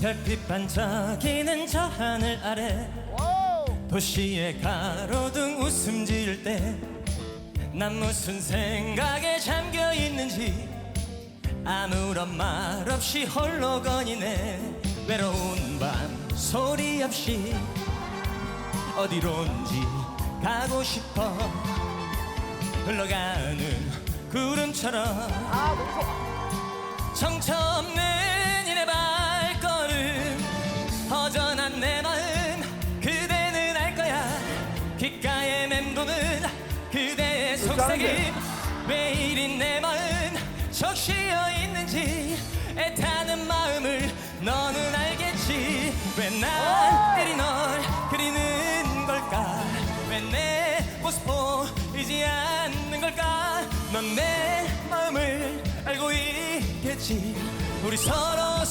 별빛 반짝이는 저 하늘 아래 도시의 가로등 웃음 지을 때 난 무슨 생각에 잠겨 있는지 아무런 말 없이 홀로 거니네. 외로운 밤 소리 없이 어디론지 가고 싶어 흘러가는 구름처럼 정처 없는 이내 발걸음 허전한 내 마음 그대는 알 거야. 귓가에 맴도는 그대의 속삭임 왜 이리 내 마음 적시어 있는지 애타는 마음을 너는 알겠지. 왜난 이리 널 그리는 걸까? 왜 내 모습 보이지 않는 걸까 넌 내 마음을 알고 있겠지. 우리 서로